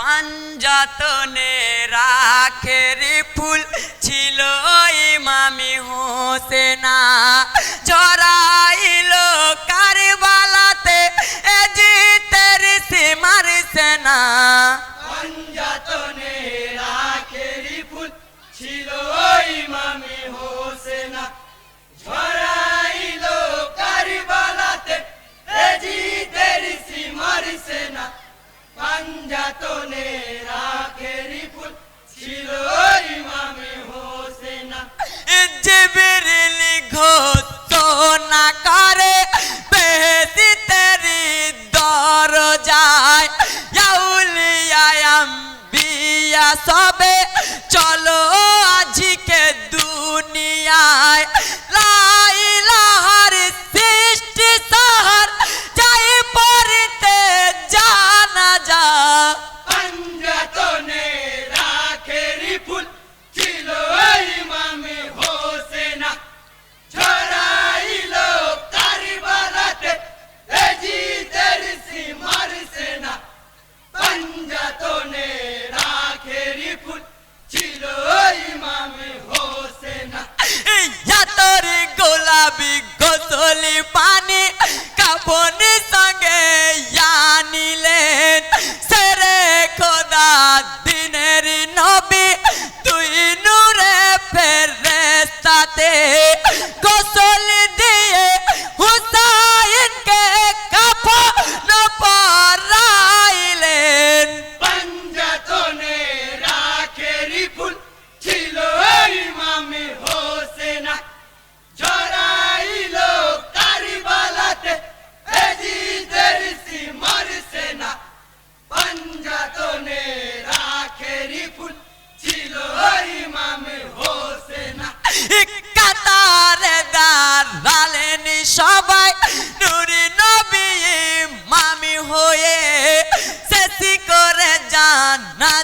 পাঞ্জাতনে রাখের ফুল ছিল ইমামি হোসেনা।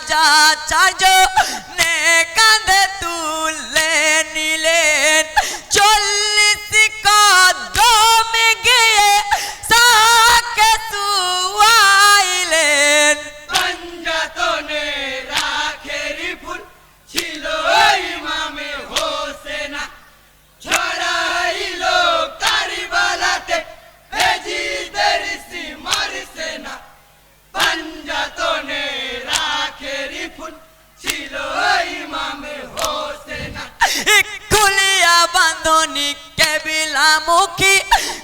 রাজা চার্য বান্ধনী কেবিলামুখী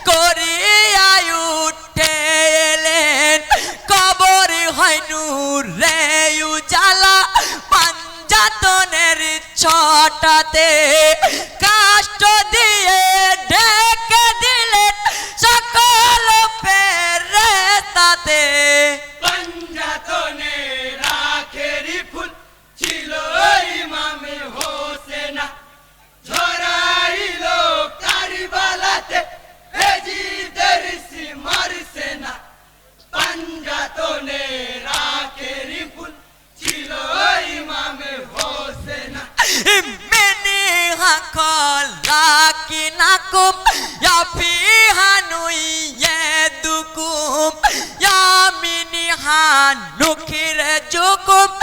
করিয়া উঠে এলেন কবর হয়নু রেউ উজালা পাঞ্জাতনের ছটাতে জাহান দুঃখের যোগম